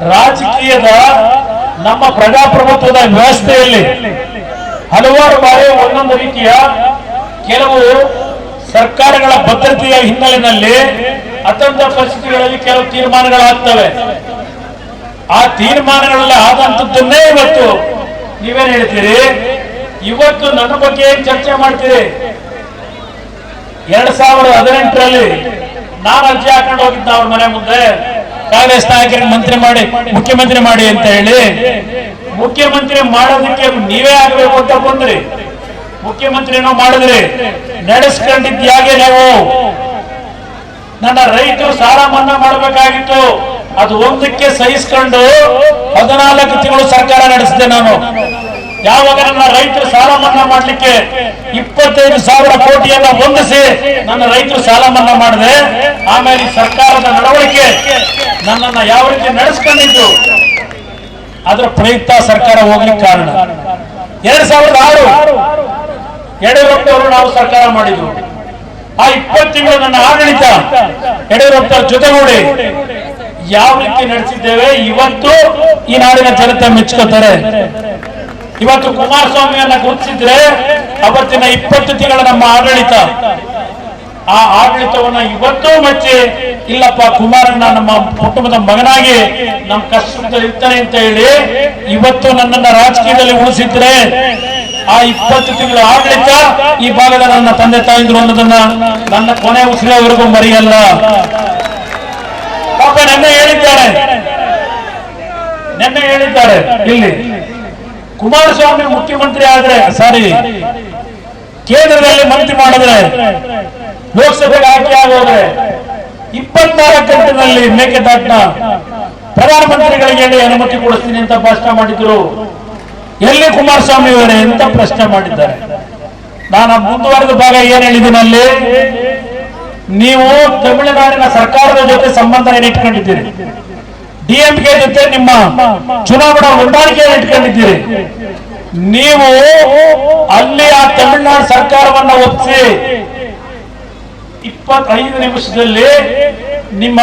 ರಾಜಕೀಯದ ನಮ್ಮ ಪ್ರಜಾಪ್ರಭುತ್ವದ ವ್ಯವಸ್ಥೆಯಲ್ಲಿ ಹಲವಾರು ಬಾರಿ ಒಂದೊಂದು ರೀತಿಯ ಕೆಲವು ಸರ್ಕಾರಗಳ ಭದ್ರತೆಯ ಹಿನ್ನೆಲೆಯಲ್ಲಿ ಅತ್ಯಂತ ಪರಿಸ್ಥಿತಿಗಳಲ್ಲಿ ಕೆಲವು ತೀರ್ಮಾನಗಳಾಗ್ತವೆ. ಆ ತೀರ್ಮಾನಗಳಲ್ಲಿ ಆದಂತದ್ದನ್ನೇ ಇವತ್ತು ನೀವೇನ್ ಹೇಳ್ತೀರಿ? ಇವತ್ತು ನನ್ನ ಬಗ್ಗೆ ಏನ್ ಚರ್ಚೆ ಮಾಡ್ತೀರಿ? ಎರಡ್ ಸಾವಿರದ ಹದಿನೆಂಟರಲ್ಲಿ ನಾನು ಅರ್ಜಿ ಹಾಕೊಂಡು ಹೋಗಿದ್ದ ಅವ್ರ ಮನೆ ಮುಂದೆ. ಕಾಂಗ್ರೆಸ್ ನಾಯಕರಿಗೆ ಮಂತ್ರಿ ಮಾಡಿ, ಮುಖ್ಯಮಂತ್ರಿ ಮಾಡಿ ಅಂತ ಹೇಳಿ, ಮುಖ್ಯಮಂತ್ರಿ ಮಾಡೋದಕ್ಕೆ ನೀವೇ ಆಗ್ಬೇಕು ಅಂತ ಬಂದ್ರಿ. ಮುಖ್ಯಮಂತ್ರಿನೂ ಮಾಡಿದ್ರಿ. ನಡೆಸ್ಕೊಂಡಿದ್ಯಾಗೆ ನೀವು. ನನ್ನ ರೈತರು ಸಾಲ ಮನ್ನಾ ಮಾಡಬೇಕಾಗಿತ್ತು. ಅದು ಒಂದಕ್ಕೆ ಸಹಿಸ್ಕೊಂಡು ಹದಿನಾಲ್ಕು ತಿಂಗಳು ಸರ್ಕಾರ ನಡೆಸಿದೆ ನಾನು. ಯಾವಾಗ ನನ್ನ ರೈತರು ಸಾಲ ಮನ್ನಾ ಮಾಡ್ಲಿಕ್ಕೆ ಇಪ್ಪತ್ತೈದು ಸಾವಿರ ಕೋಟಿಯನ್ನ ಹೊಂದಿಸಿ ನನ್ನ ರೈತರು ಸಾಲ ಮನ್ನಾ ಮಾಡಿದೆ ಆಮೇಲೆ ಸರ್ಕಾರದ ನಡವಳಿಕೆ ನನ್ನನ್ನ ಯಾವ ರೀತಿ ನಡೆಸ್ಕೊಂಡಿದ್ದು? ಅದರ ಪ್ರಯುಕ್ತ ಸರ್ಕಾರ ಹೋಗ್ಲಿಕ್ಕೆ ಕಾರಣ. ಎರಡ್ ಸಾವಿರದ ಆರು ಯಡಿಯೂರಪ್ಪ ಅವರು ನಾವು ಸರ್ಕಾರ ಮಾಡಿದ್ರು. ಆ ಇಪ್ಪತ್ತು ತಿಂಗಳು ನನ್ನ ಆಡಳಿತ ಯಡಿಯೂರಪ್ಪ ಜೊತೆಗೂಡಿ ಯಾವ ರೀತಿ ನಡೆಸಿದ್ದೇವೆ? ಇವತ್ತು ಈ ನಾಡಿನ ಜನತೆ ಮೆಚ್ಕೋತಾರೆ. ಇವತ್ತು ಕುಮಾರಸ್ವಾಮಿಯನ್ನ ಗುರುತಿಸಿದ್ರೆ ಅವತ್ತಿನ ಇಪ್ಪತ್ತು ತಿಂಗಳ ನಮ್ಮ ಆಡಳಿತ. ಆ ಆಡಳಿತವನ್ನ ಇವತ್ತೂ ಮೆಚ್ಚಿ, ಇಲ್ಲಪ್ಪ ಕುಮಾರಣ್ಣ ನಮ್ಮ ಕುಟುಂಬದ ಮಗನಾಗಿ ನಮ್ಮ ಕಷ್ಟದಲ್ಲಿ ಇರ್ತಾನೆ ಅಂತ ಹೇಳಿ ಇವತ್ತು ನನ್ನನ್ನ ರಾಜಕೀಯದಲ್ಲಿ ಉಳಿಸಿದ್ರೆ ಆ ಇಪ್ಪತ್ತು ತಿಂಗಳ ಆಡಳಿತ ಈ ಭಾಗದ ನನ್ನ ತಂದೆ ತಾಯಿಂದ್ರು ಅನ್ನೋದನ್ನ ನನ್ನ ಕೊನೆ ಉಸಿರೆವರೆಗೂ ಮರೆಯಲ್ಲ. ಪಾಪ ನೆನ್ನೆ ಹೇಳಿದ್ದಾರೆ. ನೆನ್ನೆ ಹೇಳಿದ್ದಾರೆ. ಇಲ್ಲಿ ಕುಮಾರಸ್ವಾಮಿ ಮುಖ್ಯಮಂತ್ರಿ ಆದ್ರೆ, ಸಾರಿ, ಕೇಂದ್ರದಲ್ಲಿ ಮಂತ್ರಿ ಮಾಡಿದ್ರೆ, ಲೋಕಸಭೆಗೆ ಆಯ್ಕೆ ಆಗೋದ್ರೆ ಇಪ್ಪತ್ನಾಲ್ಕು ಗಂಟೆನಲ್ಲಿ ಮೇಕೆದಾಟ್ನ ಪ್ರಧಾನಮಂತ್ರಿಗಳಿಗೆ ಅನುಮತಿ ಕೊಡಿಸ್ತೀನಿ ಅಂತ ಭಾಷಣ ಮಾಡಿದ್ರು. ಎಲ್ಲಿ ಕುಮಾರಸ್ವಾಮಿ ಅವರೇ ಅಂತ ಪ್ರಶ್ನೆ ಮಾಡಿದ್ದಾರೆ. ನಾನು ಮುಂದುವರೆದ ಭಾಗ ಏನ್ ಹೇಳಿದ್ದೀನಿ ಅಲ್ಲಿ? ನೀವು ತಮಿಳುನಾಡಿನ ಸರ್ಕಾರದ ಜೊತೆ ಸಂಬಂಧ ಏನ್ ಇಟ್ಕೊಂಡಿದ್ದೀರಿ. ಡಿಎಂಕೆ ಜೊತೆ ನಿಮ್ಮ ಚುನಾವಣಾ ಹೊಂದಾಣಿಕೆಯನ್ನು ಇಟ್ಕೊಂಡಿದ್ದೀರಿ. ನೀವು ಅಲ್ಲಿ ಆ ತಮಿಳುನಾಡು ಸರ್ಕಾರವನ್ನ ಒಪ್ಪಿಸಿ ಇಪ್ಪತ್ತೈದು ನಿಮಿಷದಲ್ಲಿ ನಿಮ್ಮ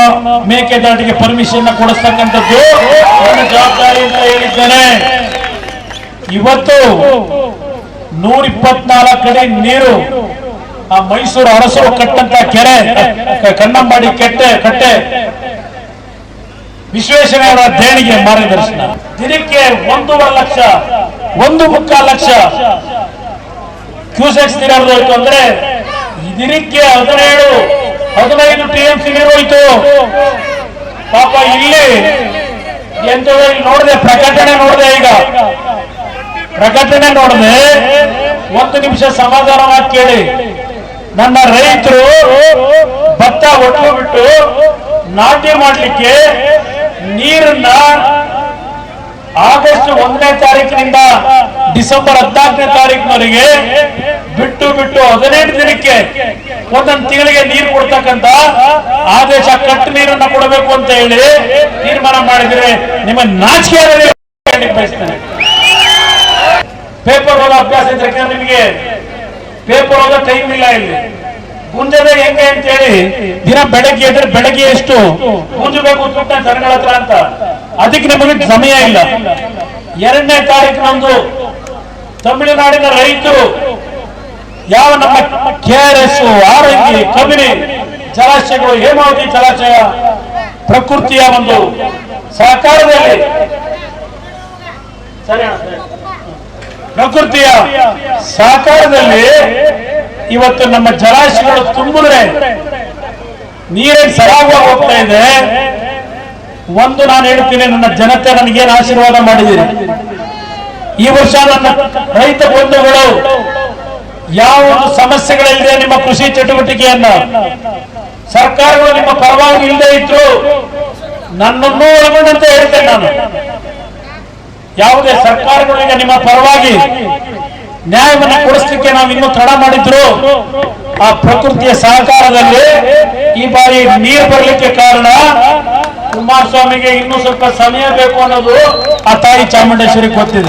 ಮೇಕೆದಾಟಿಗೆ ಪರ್ಮಿಷನ್ ಕೊಡಿಸ್ತಕ್ಕಂಥದ್ದು ನನ್ನ ಜವಾಬ್ದಾರಿ ಅಂತ ಹೇಳಿದ್ದೇನೆ. ಇವತ್ತು ನೂರ ಇಪ್ಪತ್ನಾಲ್ಕು ಕಡೆ ನೀರು ಆ ಮೈಸೂರು ಅರಸರು ಕಟ್ಟಂತ ಕೆರೆ, ಕಣ್ಣಂಬಾಡಿ ಕೆಟ್ಟೆ, ಕಟ್ಟೆ. ವಿಶ್ವೇಶ್ವರಯ್ಯವರ ದೇಣಿಗೆ ಮಾರ್ಗದರ್ಶನ ದಿನಕ್ಕೆ ಒಂದೂವರೆ ಲಕ್ಷ, ಒಂದು ಮುಕ್ಕಾಲು ಲಕ್ಷ ಕ್ಯೂಸೆಕ್ಸ್ ನೀರು ಹೋಯ್ತು ಅಂದ್ರೆ ದಿನಕ್ಕೆ ಹದಿನೇಳು, ಹದಿನೈದು ಟಿ ಎಂ ಸಿ ನೀರು ಪಾಪ ಇಲ್ಲಿ ಎಂತ ನೋಡಿದೆ, ಪ್ರಕಟಣೆ ನೋಡಿದೆ ಈಗ. ಪ್ರಕಟಣೆ ನೋಡಿದೆ ಒಂದು ನಿಮಿಷ ಸಮಾಧಾನವಾಗಿ ಕೇಳಿ. ನನ್ನ ರೈತರು ಭತ್ತ ಒಟ್ಟು ಬಿಟ್ಟು ನಾಟಿ ಮಾಡಲಿಕ್ಕೆ ನೀರನ್ನ ಆಗಸ್ಟ್ ಒಂದನೇ ತಾರೀಕಿನಿಂದ ಡಿಸೆಂಬರ್ ಹದಿನಾಲ್ಕನೇ ತಾರೀಕಿನವರೆಗೆ ಬಿಟ್ಟು ಬಿಟ್ಟು ಹದಿನೆಂಟು ದಿನಕ್ಕೆ ಒಂದೊಂದು ತಿಂಗಳಿಗೆ ನೀರು ಕೊಡ್ತಕ್ಕಂತ ಆದೇಶ ಕಟ್ಟು ನೀರನ್ನ ಕೊಡಬೇಕು ಅಂತ ಹೇಳಿ ತೀರ್ಮಾನ ಮಾಡಿದ್ರೆ ನಿಮ್ಮ ನಾಚಿಕೆ ಬಯಸ್ತೇನೆ. ಪೇಪರ್ ಓದೋ ಅಭ್ಯಾಸ ಇದ್ರೆ ನಿಮಗೆ ಪೇಪರ್ ಓದೋ ಟೈಮ್ ಇಲ್ಲ ಇಲ್ಲಿ. ಗುಂಜದ ಹೆಂಗೆ ಅಂತ ಹೇಳಿ ದಿನ ಬೆಳಗ್ಗೆ ಎದ್ರೆ ಬೆಳಗ್ಗೆ ಎಷ್ಟು ಗುಂಜಬೇಕು ತುಟ್ಟ ಜನಗಳ ಹತ್ರ ಅಂತ. ಅದಕ್ಕೆ ನಮಗೆ ಸಮಯ ಇಲ್ಲ. ಎರಡನೇ ತಾರೀಕಿನಂದು ತಮಿಳುನಾಡಿನ ರೈತರು ಯಾವ ನಮ್ಮ ಕೆ ಆರ್ ಎಸ್ ಆರಂಗಿ ಕಬಿನಿ ಜಲಾಶಯಗಳು, ಹೇಮಾವತಿ ಜಲಾಶಯ ಪ್ರಕೃತಿಯ ಒಂದು ಸಹಕಾರದಲ್ಲಿ. ಪ್ರಕೃತಿಯ ಸಹಕಾರದಲ್ಲಿ ಇವತ್ತು ನಮ್ಮ ಜಲಾಶಯಗಳು ತುಂಬಿದ್ರೆ ನೀರೇ ಸರಾಗ ಹೋಗ್ತಾ ಇದೆ? ಒಂದು ನಾನು ಹೇಳ್ತೀನಿ, ನನ್ನ ಜನತೆ ನನಗೇನು ಆಶೀರ್ವಾದ ಮಾಡಿದ್ದೀರಿ? ಈ ವರ್ಷ ನನ್ನ ರೈತ ಬಂಧುಗಳು ಯಾವ ಒಂದು ಸಮಸ್ಯೆಗಳಿಲ್ಲದೆ ನಿಮ್ಮ ಕೃಷಿ ಚಟುವಟಿಕೆಯನ್ನ, ಸರ್ಕಾರಗಳು ನಿಮ್ಮ ಪರವಾಗಿ ಇಲ್ಲದೆ ಇದ್ರು ನನ್ನನ್ನು ಒಳಗೊಂಡಂತೆ ಹೇಳ್ತೇನೆ ನಾನು. ಯಾವುದೇ ಸರ್ಕಾರಗಳಿಗೆ ನಿಮ್ಮ ಪರವಾಗಿ ನ್ಯಾಯವನ್ನು ಕೊಡಿಸ್ಲಿಕ್ಕೆ ನಾವು ಇನ್ನೂ ತಡ ಮಾಡಿದ್ರು. ಆ ಪ್ರಕೃತಿಯ ಸಹಕಾರದಲ್ಲಿ ಈ ಬಾರಿ ನೀರು ಬರಲಿಕ್ಕೆ ಕಾರಣ ಕುಮಾರಸ್ವಾಮಿಗೆ ಇನ್ನೂ ಸ್ವಲ್ಪ ಸಮಯ ಬೇಕು ಅನ್ನೋದು ಆ ತಾಯಿ ಚಾಮುಂಡೇಶ್ವರಿ ಗೊತ್ತಿದೆ.